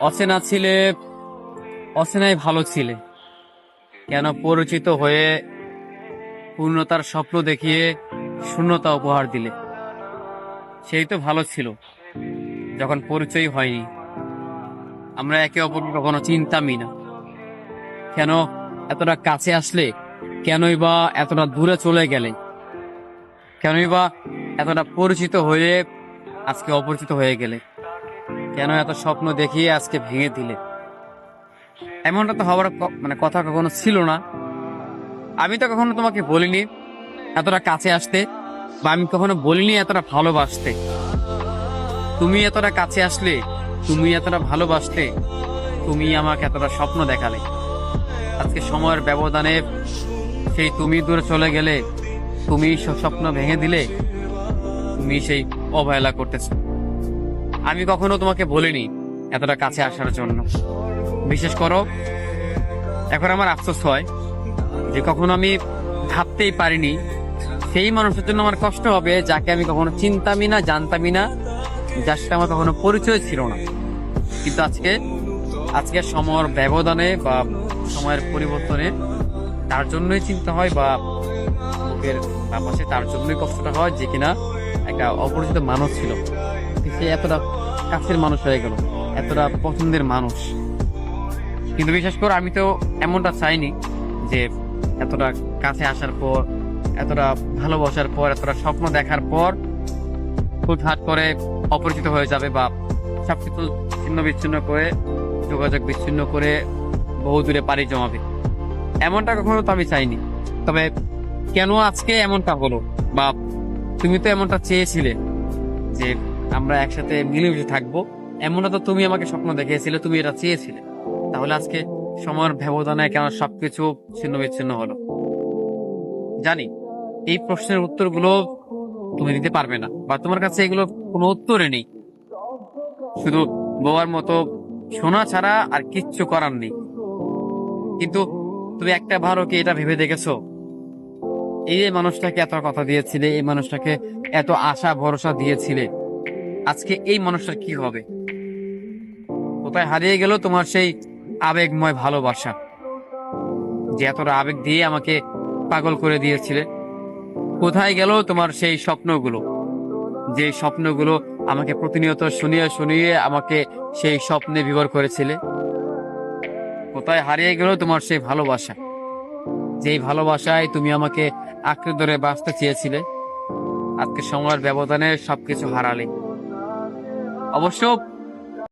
অচেনা ছিলে, অচেনাই ভালো ছিলে। কেন পরিচিত হয়ে পূর্ণতার স্বপ্ন দেখিয়ে শূন্যতা উপহার দিলে? সেই তো ভালো ছিল, যখন পরিচয় হয়নি। আমরা একে অপরকে কখনো চিনতামই না। কেন এতটা কাছে আসলে? কেনই বা এতটা দূরে চলে গেলে? কেনই বা এতটা পরিচিত হয়ে আজকে অপরিচিত হয়ে গেলে? কেন এত স্বপ্ন দেখিয়ে আজকে ভেঙে দিলে? এমনটা তো হওয়ার মানে কথা কখনো ছিল না। আমি তো কখনো তোমাকে বলিনি এতটা কাছে আসতে, বা আমি কখনো বলিনি এতটা ভালোবাসতে। তুমি এতটা কাছে আসলে, তুমি এতটা ভালোবাসতে, তুমি আমাকে এতটা স্বপ্ন দেখালে। আজকে সময়ের ব্যবধানে সেই তুমি দূরে চলে গেলে, তুমি সব স্বপ্ন ভেঙে দিলে, তুমি সেই অবহেলা করতেছ। আমি কখনো তোমাকে বলিনি এতটা কাছে আসার জন্য। বিশেষ করো, এখন আমার আফসোস হয় যে কখনো আমি ভাবতেই পারিনি সেই মানুষের জন্য আমার কষ্ট হবে যাকে আমি কখনো চিনতামই না, জানতামই না, যার সাথে আমার কখনো পরিচয় ছিল না। কিন্তু আজকে আজকে সময়ের ব্যবধানে বা সময়ের পরিবর্তনে তার জন্যই চিন্তা হয় বা বুকের পাশে তার জন্যই কষ্টটা হয় যে কিনা একটা অপরিচিত মানুষ ছিল। সে এতটা কাছের মানুষ হয়ে গেল, এতটা পছন্দের মানুষ। কিন্তু বিশেষ করে আমি তো এমনটা চাইনি যে এতটা কাছে আসার পর, এতটা ভালোবাসার পর, এতটা স্বপ্ন দেখার পর হুটহাট করে অপরিচিত হয়ে যাবে বা সবকিছু ছিন্ন বিচ্ছিন্ন করে, যোগাযোগ বিচ্ছিন্ন করে বহু দূরে পাড়ি জমাবে। এমনটা কখনো তো আমি চাইনি। তবে কেন আজকে এমনটা হলো? বা তুমি তো এমনটা চেয়েছিলে যে আমরা একসাথে মিলেমিশে থাকব। এমনটা তো তুমি আমাকে স্বপ্ন দেখিয়েছিলে, তুমি এটা চেয়েছিলে। তাহলে আজকে সময়ের ব্যবধানে কেন সবকিছু ছিন্ন বিচ্ছিন্ন হলো? জানি, এই প্রশ্নের উত্তরগুলো তুমি দিতে পারবে না, বা তোমার কাছে এগুলো কোনো উত্তরে নেই। শুধু বোয়ার মতো শোনা ছাড়া আর কিচ্ছু করার নেই। কিন্তু তুমি একটা ভালো কি এটা ভেবে দেখেছ? এই মানুষটাকে এত কথা দিয়েছিলে, এই মানুষটাকে এত আশা, ভরসা দিয়েছিলে আজকে এই মানুষটার কি হবে? কোথায় হারিয়ে গেল তোমার সেই আবেগময় ভালোবাসা? যে এতটা আবেগ দিয়ে আমাকে পাগল করে দিয়েছিলে। কোথায় গেল তোমার সেই স্বপ্নগুলো? যে স্বপ্নগুলো আমাকে প্রতিনিয়ত শুনিয়ে শুনিয়ে আমাকে সেই স্বপ্নে বিবর করেছিলে? কোথায় হারিয়ে গেল তোমার সেই ভালোবাসা? যেই ভালোবাসায় তুমি আমাকে আঁকড়ে ধরে বাঁচতে চেয়েছিলে, আজকে সময়ের ব্যবধানে সবকিছু হারালে। অবশ্য